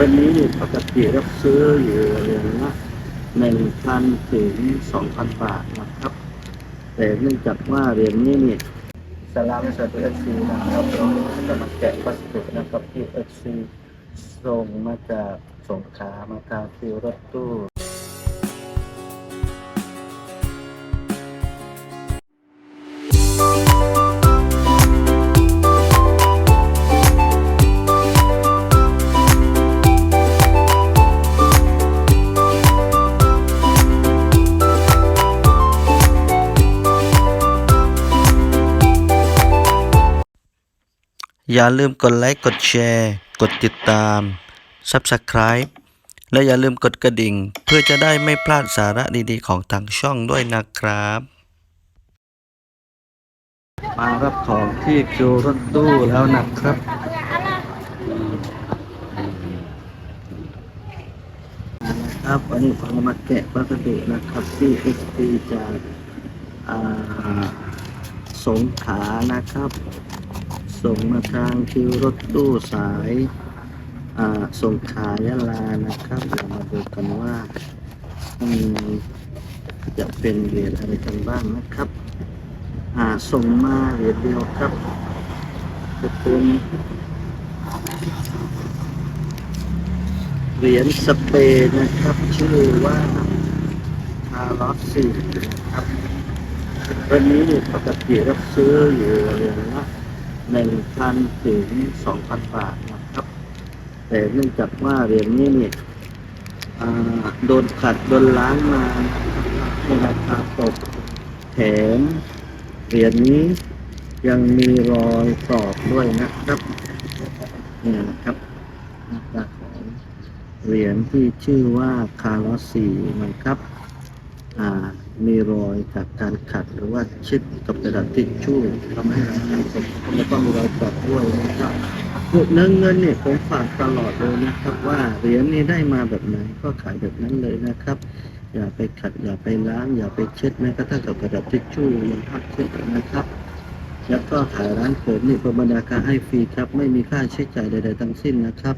วันนี้ปกติรับซื้ออยู่เหรียญละหนึ่งพันถึงสองพันบาทนะครับ แต่เนื่องจากว่าเหรียญนี้นี่สลามสตูเอฟซีนะครับเราจะมาแกะวัสดุนะครับที่เอฟซีส่งมาจากสงขลามาทางฟิวรถตู้ อย่าลืมกดไลค์ กดแชร์ กดติดตาม Subscribe และอย่าลืมกดกระดิ่ง เพื่อจะได้ไม่พลาดสาระดีๆ ของทางช่องด้วยนะครับ มารับของที่คิวรถตู้แล้วนะครับนะครับวันนี้ผมมาแกะวัสดุนะครับที่เอสีจากอ่าสงขลานะครับ ส่งมาทางคิวรถตู้สายอ่าสงขายะลานะครับเดี๋ยวมาดูกันว่าจะเป็นเหรียญอะไรกันบ้างนะครับส่งมาเหรียญเดียวครับจะเป็นเหรียญสเปนนะครับ ชื่อว่าคาร์ลอสซีนะครับวันนี้ปกติรับซื้ออยู่เหรียญละ หนึ่งพันถึงสองพันบาทนะครับ แต่เนื่องจากว่าเหรียญนี้เนี่ยโดนขัดโดนล้างมาให้ราคาตกแถมเหรียญนี้ยังมีรอยตอกด้วยนะครับเนี่ยนะครับหน้าตาของเหรียญที่ชื่อว่าคาร์ลอสสีนะครับ อ่า มีรอยจากการขัดหรือว่าชิดกับกระดาษทิชชู่ทำให้ราคาตกแล้วก็มีรอยตอกด้วยนะครับพวกเนื้อเงินเนี่ยผมฝากตลอดเลยนะครับ ว่าเหรียญนี้ได้มาแบบไหนก็ขายแบบนั้นเลยนะครับ อย่าไปขัดอย่าไปล้างอย่าไปเช็ดแม้กระทั่งกับกระดาษทิชชู่ยังพักเช็ดนะครับ แล้วก็ขายร้านผมนี่ประบรรดาการให้ฟรีครับ ไม่มีค่าใช้จ่ายใด ๆ ทั้งสิ้นนะครับ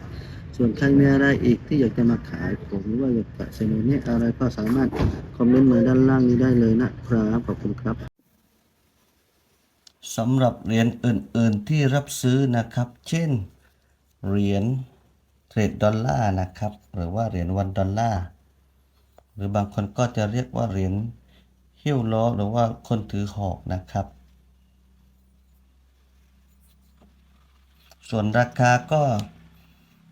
ส่วนใครมีอะไรอีกที่อยากจะมาขายผมหรือว่าอยากจะเสนอเนี่ยอะไรก็สามารถคอมเมนต์มาด้านล่างนี้ได้เลยนะครับขอบคุณครับสำหรับเหรียญอื่น ๆที่รับซื้อนะครับ เช่นเหรียญเทรดดอลลาร์นะครับ หรือว่าเหรียญวันดอลลาร์หรือบางคนก็จะเรียกว่าเหรียญหิ้วล้อหรือว่าคนถือหอกนะครับ ส่วนราคาก็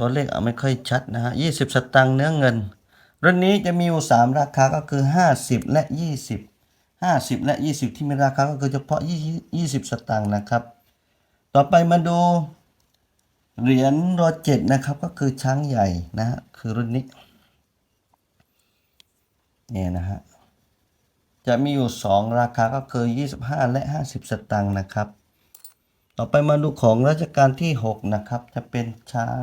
ตัวเลขเอาไม่ค่อยชัดนะฮะ20สตังค์เนื้อเงินรุ่นนี้จะมีอยู่3ราคาก็คือ 50 และ 20 50 และ 20 ที่มีราคาก็คือเฉพาะ 20 สตังค์นะครับ ต่อไปมาดูเหรียญรอเจ็ดนะครับก็คือช้างใหญ่นะฮะคือรุ่นนี้เนี่ยนะฮะจะมีอยู่ 2 ราคาก็คือ 25 และ 50 สตางค์นะครับ ต่อไปมาดูของรัชกาลที่ 6 นะครับ จะเป็นช้าง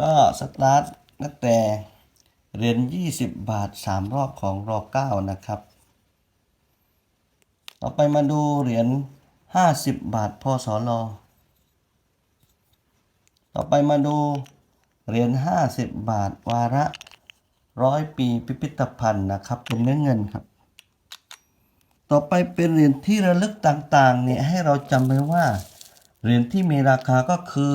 ก็สตาร์ทตั้งแต่เหรียญ20 บาท 3 รอบของรอ9นะครับ ต่อไปมาดูเหรียญ50 บาทพศลต่อไปมาดูเหรียญ50 บาทวาระร้อยปีพิพิธภัณฑ์นะครับเป็นเนื้อเงินครับ ต่อไปเป็นเหรียญที่ระลึกต่างๆเนี่ยให้เราจำไว้ว่าเหรียญที่มีราคาก็คือ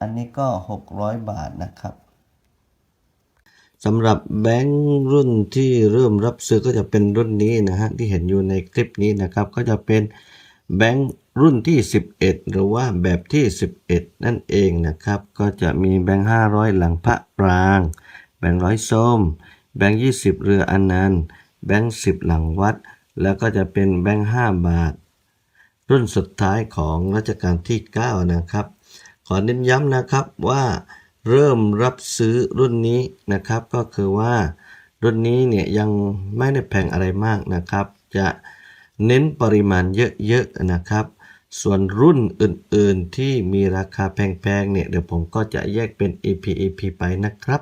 อันนี้ก็ 600 บาทนะครับสำหรับแบงค์รุ่นที่เริ่มรับซื้อก็จะเป็นรุ่นนี้นะฮะที่เห็นอยู่ในคลิปนี้นะครับก็จะเป็นแบงค์รุ่นที่ 11 หรือว่าแบบที่ 11 นั่นเองนะครับ ก็จะมีแบงค์500 หลังพระปราง แบงค์ร้อยส้ม แบงค์20 เรืออนันต์แบงค์10 หลังวัด แล้วก็จะเป็นแบงค์5บาท รุ่นสุดท้ายของรัชกาลที่ 9 นะครับ ขอเน้นย้ำนะครับว่าเริ่มรับซื้อรุ่นนี้นะครับ ก็คือว่ารุ่นนี้เนี่ยยังไม่ได้แพงอะไรมากนะครับ จะเน้นปริมาณเยอะๆนะครับ ส่วนรุ่นอื่นๆที่มีราคาแพงๆเนี่ยเดี๋ยวผมก็จะแยกเป็น EP EP ไปนะครับ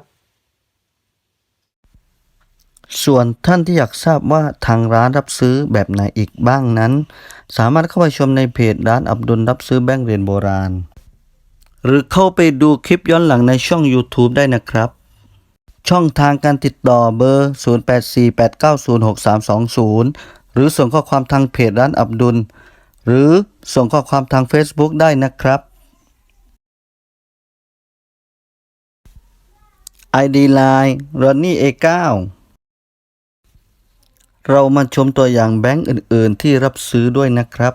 ส่วนท่านที่อยากทราบว่าทางร้านรับซื้อแบบไหนอีกบ้างนั้น สามารถเข้าไปชมในเพจร้านอับดุลรับซื้อแบงก์เรียญโบราณ หรือเข้าไปดูคลิปย้อนหลังในช่อง YouTube ได้นะครับ ช่องทางการติดต่อเบอร์ 0848906320 หรือส่งข้อความทางเพจร้านอับดุล หรือส่งข้อความทาง Facebook ได้นะครับ ID Line Ronnie A9 เรามาชมตัวอย่างแบงก์อื่น ๆ ที่รับซื้อด้วยนะครับ